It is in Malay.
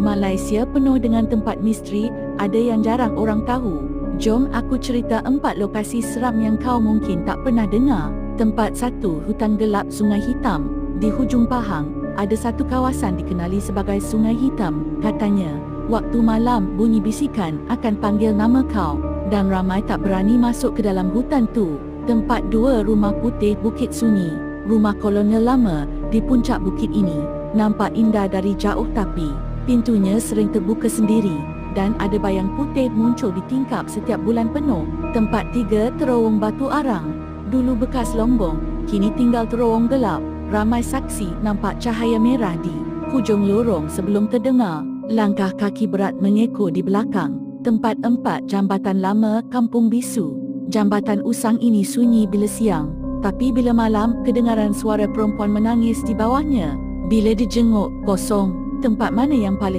Malaysia penuh dengan tempat misteri, ada yang jarang orang tahu. Jom aku cerita empat lokasi seram yang kau mungkin tak pernah dengar. Tempat satu, hutan gelap Sungai Hitam. Di hujung Pahang, ada satu kawasan dikenali sebagai Sungai Hitam. Katanya, waktu malam bunyi bisikan akan panggil nama kau dan ramai tak berani masuk ke dalam hutan tu. Tempat dua, Rumah Putih Bukit Sunyi. Rumah kolonial lama di puncak bukit ini. Nampak indah dari jauh tapi pintunya sering terbuka sendiri dan ada bayang putih muncul di tingkap setiap bulan penuh. Tempat tiga, Terowong Batu Arang. Dulu bekas lombong, kini tinggal terowong gelap. Ramai saksi nampak cahaya merah di hujung lorong sebelum terdengar langkah kaki berat mengekor di belakang. Tempat empat, Jambatan Lama Kampung Bisu. Jambatan usang ini sunyi bila siang, tapi bila malam kedengaran suara perempuan menangis di bawahnya. Bila dijenguk, kosong. Tempat mana yang paling